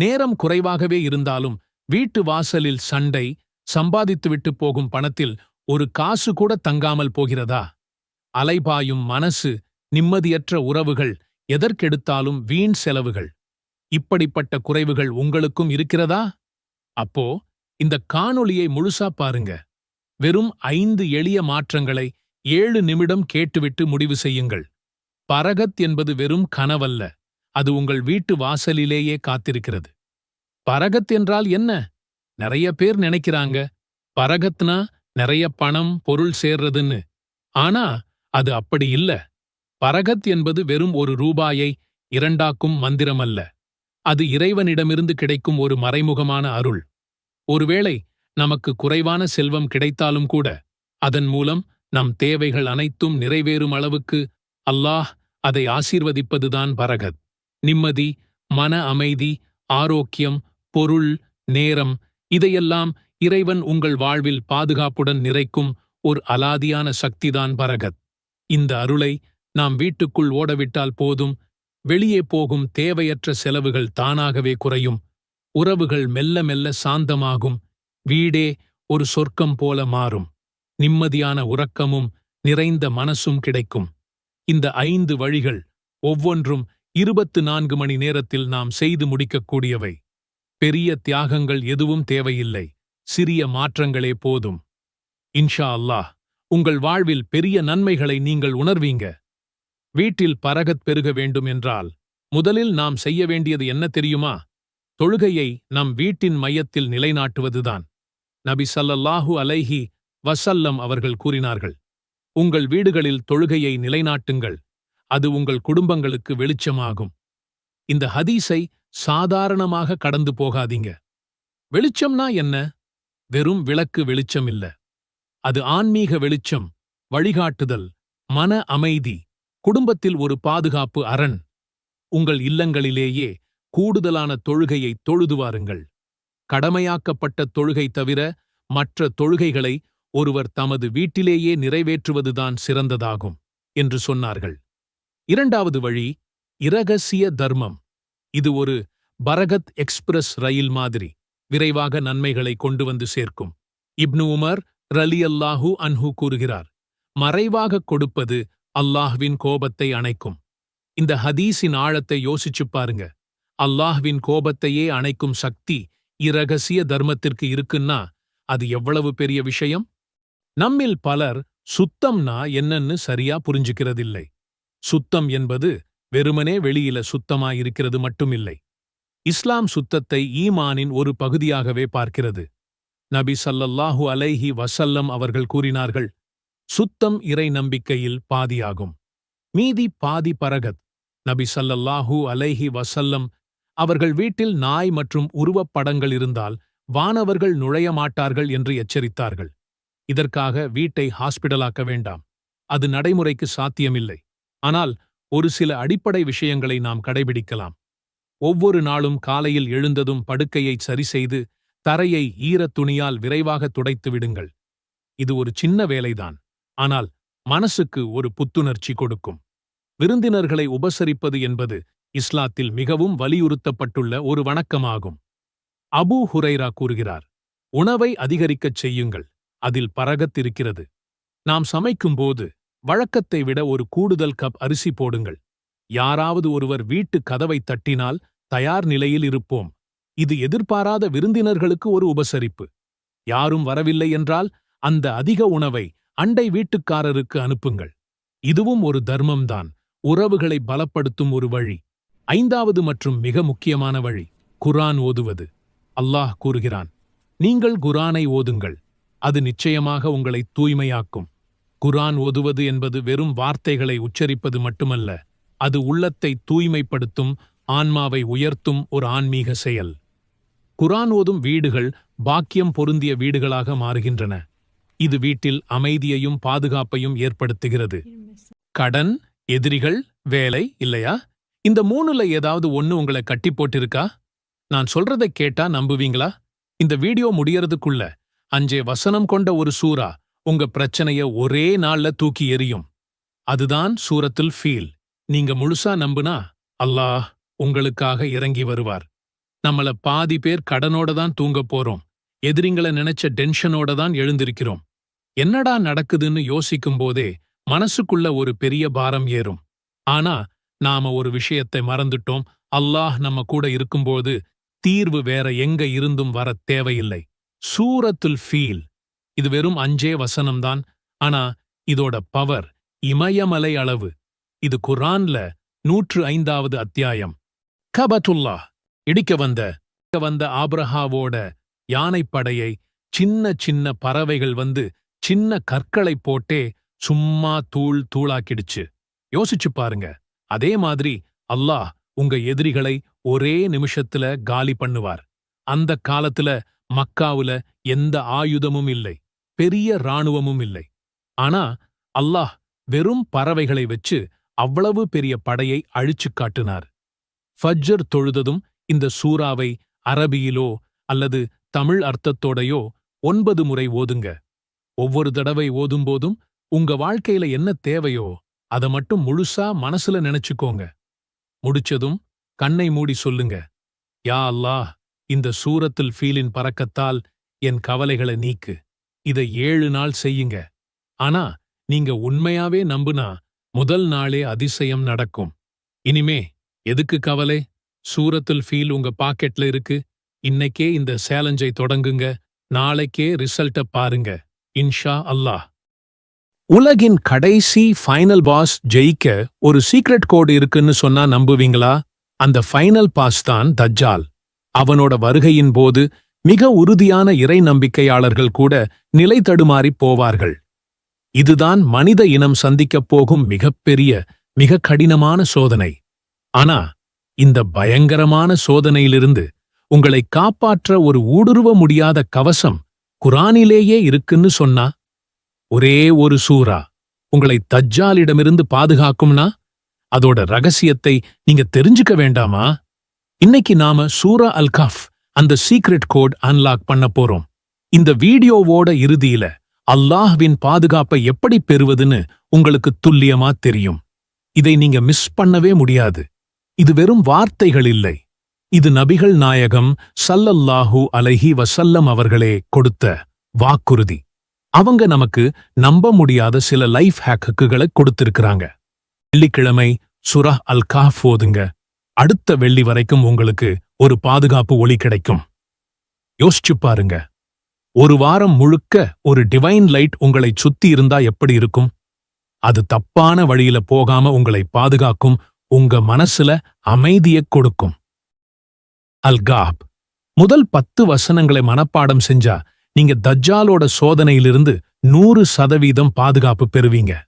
நேரம் குறைவாகவே இருந்தாலும் வீட்டு வாசலில் சண்டை சம்பாதித்துவிட்டு போகும் பணத்தில் ஒரு காசு கூட தங்காமல் போகிறதா? அலைபாயும் மனசு நிம்மதியற்ற உறவுகள் எதற்கெடுத்தாலும் வீண் செலவுகள். இப்படிப்பட்ட குறைவுகள் உங்களுக்கும் இருக்கிறதா? அப்போ இந்த காணொளியை முழுசா பாருங்க. வெறும் ஐந்து எளிய மாற்றங்களை ஏழு நிமிடம் கேட்டுவிட்டு முடிவு செய்யுங்கள். பரகத் என்பது வெறும் கனவல்ல. அது உங்கள் வீட்டு வாசலிலேயே காத்திருக்கிறது. பரகத் என்றால் என்ன? நிறைய பேர் நினைக்கிறாங்க பரகத்னா நிறைய பணம் பொருள் சேர்றதுன்னு. ஆனா அது அப்படி இல்ல. பரகத் என்பது வெறும் ஒரு ரூபாயை இரண்டாக்கும் மந்திரமல்ல. அது இறைவனிடமிருந்து கிடைக்கும் ஒரு மறைமுகமான அருள். ஒருவேளை நமக்கு குறைவான செல்வம் கிடைத்தாலும் கூட அதன் மூலம் நம் தேவைகள் அனைத்தும் நிறைவேறும் அளவுக்கு அல்லாஹ் அதை ஆசீர்வதிப்பதுதான் பரகத். நிம்மதி மன அமைதி ஆரோக்கியம் பொருள் நேரம் இதையெல்லாம் இறைவன் உங்கள் வாழ்வில் பாதுகாப்புடன் நிறைக்கும் ஒரு அலாதியான சக்திதான் பரகத். இந்த அருளை நாம் வீட்டுக்குள் ஓடவிட்டால் போதும் வெளியே போகும் தேவையற்ற செலவுகள் தானாகவே குறையும் உறவுகள் மெல்ல மெல்ல சாந்தமாகும் வீடே ஒரு சொர்க்கம் போல மாறும் நிம்மதியான உறக்கமும் நிறைந்த மனசும் கிடைக்கும். இந்த ஐந்து வழிகள் ஒவ்வொன்றும் இருபத்து நான்கு மணி நேரத்தில் நாம் செய்து முடிக்கக்கூடியவை. பெரிய தியாகங்கள் எதுவும் தேவையில்லை. சிறிய மாற்றங்களே போதும். இன்ஷா அல்லாஹ் உங்கள் வாழ்வில் பெரிய நன்மைகளை நீங்கள் உணர்வீங்க. வீட்டில் பரகத் பெருக வேண்டும் என்றால் முதலில் நாம் செய்ய வேண்டியது என்ன தெரியுமா? தொழுகையை நம் வீட்டின் மையத்தில் நிலைநாட்டுவதுதான். நபி சல்லல்லாஹு அலைஹி வசல்லம் அவர்கள் கூறினார்கள். உங்கள் வீடுகளில் தொழுகையை நிலைநாட்டுங்கள். அது உங்கள் குடும்பங்களுக்கு வெளிச்சமாகும். இந்த ஹதீஸை சாதாரணமாக கடந்து போகாதீங்க. வெளிச்சம்னா என்ன? வெறும் விளக்கு வெளிச்சம் இல்ல அது ஆன்மீக வெளிச்சம் வழிகாட்டுதல் மன அமைதி குடும்பத்தில் ஒரு பாதுகாப்பு அரண். உங்கள் இல்லங்களிலேயே கூடுதலான தொழுகையை தொழுது வாருங்கள் கடமையாக்கப்பட்ட தொழுகை தவிர மற்ற தொழுகைகளை ஒருவர் தமது வீட்டிலேயே நிறைவேற்றுவதுதான் சிறந்ததாகும் என்று சொன்னார்கள். இரண்டாவது வழி இரகசிய தர்மம். இது ஒரு பரகத் எக்ஸ்பிரஸ் ரயில் மாதிரி. விரைவாக நன்மைகளை கொண்டு வந்து சேர்க்கும். இப்னு உமர் ரலி அல்லாஹூ அன்ஹு கூறுகிறார் மறைவாகக் கொடுப்பது அல்லாஹ்வின் கோபத்தை அணைக்கும். இந்த ஹதீஸின் ஆழத்தை யோசிச்சுப் பாருங்க. அல்லாஹ்வின் கோபத்தையே அணைக்கும் சக்தி இரகசிய தர்மத்திற்கு இருக்குன்னா அது எவ்வளவு பெரிய விஷயம்? நம்மில் பலர் சுத்தம்னா என்னன்னு சரியா புரிஞ்சுக்கிறதில்லை. சுத்தம் என்பது வெறுமனே வெளியில சுத்தமாயிருக்கிறது மட்டுமில்லை. இஸ்லாம் சுத்தத்தை ஈமானின் ஒரு பகுதியாகவே பார்க்கிறது. நபி சல்லல்லாஹு அலைஹி வசல்லம் அவர்கள் கூறினார்கள் சுத்தம் இறை நம்பிக்கையில் பாதியாகும். மீதி பாதி பரகத். நபி ஸல்லல்லாஹு அலைஹி வசல்லம் அவர்கள் வீட்டில் நாய் மற்றும் உருவப்படங்கள் இருந்தால் வானவர்கள் நுழைய மாட்டார்கள் என்று எச்சரித்தார்கள். இதற்காக வீட்டை ஹாஸ்பிடலாக்க வேண்டாம். அது நடைமுறைக்கு சாத்தியமில்லை. ஆனால் ஒரு சில அடிப்படை விஷயங்களை நாம் கடைபிடிக்கலாம். ஒவ்வொரு நாளும் காலையில் எழுந்ததும் படுக்கையை சரிசெய்து தரையை ஈரத் துணியால் விரைவாக துடைத்து விடுங்கள். இது ஒரு சின்ன வேலைதான். ஆனால் மனசுக்கு ஒரு புத்துணர்ச்சி கொடுக்கும். விருந்தினர்களை உபசரிப்பது என்பது இஸ்லாத்தில் மிகவும் வலியுறுத்தப்பட்டுள்ள ஒரு வணக்கமாகும். அபூ ஹுரைரா கூறுகிறார் உணவை அதிகரிக்கச் செய்யுங்கள். அதில் பரகத்திருக்கிறது நாம் சமைக்கும்போது வழக்கத்தை விட ஒரு கூடுதல் கப் அரிசி போடுங்கள். யாராவது ஒருவர் வீட்டு கதவை தட்டினால் தயார் நிலையில் இருப்போம். இது எதிர்பாராத விருந்தினர்களுக்கு ஒரு உபசரிப்பு. யாரும் வரவில்லை என்றால் அந்த அதிக உணவை அண்டை வீட்டுக்காரருக்கு அனுப்புங்கள். இதுவும் ஒரு தர்மம்தான். உறவுகளை பலப்படுத்தும் ஒரு வழி. ஐந்தாவது மற்றும் மிக முக்கியமான வழி குரான் ஓதுவது. அல்லாஹ் கூறுகிறான் நீங்கள் குரானை ஓதுங்கள். அது நிச்சயமாக உங்களை தூய்மையாக்கும். குரான் ஓதுவது என்பது வெறும் வார்த்தைகளை உச்சரிப்பது மட்டுமல்ல அது உள்ளத்தை தூய்மைப்படுத்தும் ஆன்மாவை உயர்த்தும் ஒரு ஆன்மீக செயல். குரான் ஓதும் வீடுகள் பாக்கியம் பொருந்திய வீடுகளாக மாறுகின்றன. இது வீட்டில் அமைதியையும் பாதுகாப்பையும் ஏற்படுத்துகிறது. கடன் எதிரிகள் வேலை இல்லையா? இந்த மூணுல ஏதாவது ஒண்ணு உங்களை கட்டி போட்டிருக்கா? நான் சொல்றதை கேட்டா நம்புவீங்களா? இந்த வீடியோ முடியறதுக்குள்ள அஞ்சே வசனம் கொண்ட ஒரு சூரா உங்க பிரச்சனைய ஒரே நாள்ல தூக்கி எறியும். அதுதான் சூரத்துல் ஃபீல். நீங்க முழுசா நம்புனா அல்லாஹ் உங்களுக்காக இறங்கி வருவார். நம்மள பாதி பேர் கடனோட தான் தூங்க போறோம். எதிரிங்கள நினைச்ச டென்ஷனோட தான் எழுந்திருக்கிறோம். என்னடா நடக்குதுன்னு யோசிக்கும் போதே மனசுக்குள்ள ஒரு பெரிய பாரம் ஏறும். ஆனா நாம ஒரு விஷயத்தை மறந்துட்டோம். அல்லாஹ் நம்ம கூட இருக்கும்போது தீர்வு வேற எங்க இருந்தும் வர தேவையில்லை. சூரத்துல் ஃபீல். இது வெறும் அஞ்சே வசனம்தான். ஆனா இதோட பவர் இமயமலை அளவு. இது குர்ஆன்ல நூற்று ஐந்தாவது அத்தியாயம். கபத்துல்லா இடிக்க வந்த வந்த ஆப்ரஹாவோட யானைப்படையை சின்ன சின்ன பறவைகள் வந்து சின்ன கற்களை போட்டே சும்மா தூள் தூளாக்கிடுச்சு. யோசிச்சு பாருங்க. அதே மாதிரி அல்லாஹ் உங்க எதிரிகளை ஒரே நிமிஷத்துல காலி பண்ணுவார். அந்த காலத்துல மக்காவுல எந்த ஆயுதமும் இல்லை. பெரிய இராணுவமும் இல்லை. ஆனா அல்லாஹ் வெறும் பறவைகளை வச்சு அவ்வளவு பெரிய படையை அழிச்சுக் காட்டினார். ஃபஜ்ஜர் தொழுததும் இந்த சூறாவை அரபியிலோ அல்லது தமிழ் அர்த்தத்தோடையோ ஒன்பது முறை ஓதுங்க. ஒவ்வொரு தடவை ஓதும்போதும் உங்க வாழ்க்கையில என்ன தேவையோ அதை மட்டும் முழுசா மனசுல நினைச்சுக்கோங்க. முடிச்சதும் கண்ணை மூடி சொல்லுங்க. யா அல்லாஹ் இந்த சூரத்தில் ஃபீலின் பறக்கத்தால் என் கவலைகளை நீக்கு. இதை ஏழு நாள் செய்யுங்க. ஆனா நீங்க உண்மையாவே நம்புனா முதல் நாளே அதிசயம் நடக்கும். இனிமே எதுக்கு கவலை? சூரத்துல் ஃபீல் உங்க பாக்கெட்ல இருக்கு. இன்னைக்கே இந்த சேலஞ்சை தொடங்குங்க. நாளைக்கே ரிசல்ட்ட பாருங்க. இன்ஷா அல்லாஹ். உலகின் கடைசி ஃபைனல் பாஸ் ஜெயிக்க ஒரு சீக்ரெட் கோடு இருக்குன்னு சொன்னா நம்புவீங்களா? அந்த ஃபைனல் பாஸ் தான் தஜ்ஜால். அவனோட வருகையின் போது மிக உறுதியான இறை நம்பிக்கையாளர்கள் கூட நிலை தடுமாறிப் போவார்கள். இதுதான் மனித இனம் சந்திக்கப் போகும் மிகப்பெரிய மிக கடினமான சோதனை. ஆனா இந்த பயங்கரமான சோதனையிலிருந்து உங்களை காப்பாற்ற ஒரு ஊடுருவ முடியாத கவசம் குரானிலேயே இருக்குன்னு சொன்னா? ஒரே ஒரு சூரா உங்களை தஜ்ஜாலிடமிருந்து பாதுகாக்கும்னா? அதோட ரகசியத்தை நீங்க தெரிஞ்சுக்க வேண்டாமா? இன்னைக்கு நாம சூரா அல் கஃப் அந்த சீக்ரெட் கோட் அன்லாக் பண்ண போறோம். இந்த வீடியோவோட இறுதியில அல்லாஹ்வின் பாதுகாப்பை எப்படி பெறுவதுன்னு உங்களுக்கு துல்லியமா தெரியும். இதை நீங்க மிஸ் பண்ணவே முடியாது. இது வெறும் வார்த்தைகள் இல்லை. இது நபிகள் நாயகம் சல்லல்லாஹு அலைஹி வசல்லம் அவர்களே கொடுத்த வாக்குறுதி. அவங்க நமக்கு நம்ப முடியாத சில லைஃப் ஹேக்குகளை கொடுத்திருக்கிறாங்க. வெள்ளிக்கிழமை சுரா அல் காஃப் ஓதுங்க. அடுத்த வெள்ளி வரைக்கும் உங்களுக்கு ஒரு பாதுகாப்பு ஒளி கிடைக்கும். யோசிச்சு பாருங்க. ஒரு வாரம் முழுக்க ஒரு டிவைன் லைட் உங்களை சுத்தி இருந்தா எப்படி இருக்கும்? அது தப்பான வழியில போகாம உங்களை பாதுகாக்கும் உங்க மனசுல அமைதியை கொடுக்கும். அல்காப். முதல் பத்து வசனங்களை மனப்பாடம் செஞ்சா நீங்க தஜ்ஜாலோட சோதனையிலிருந்து நூறு சதவீதம் பாதுகாப்பு பெறுவீங்க.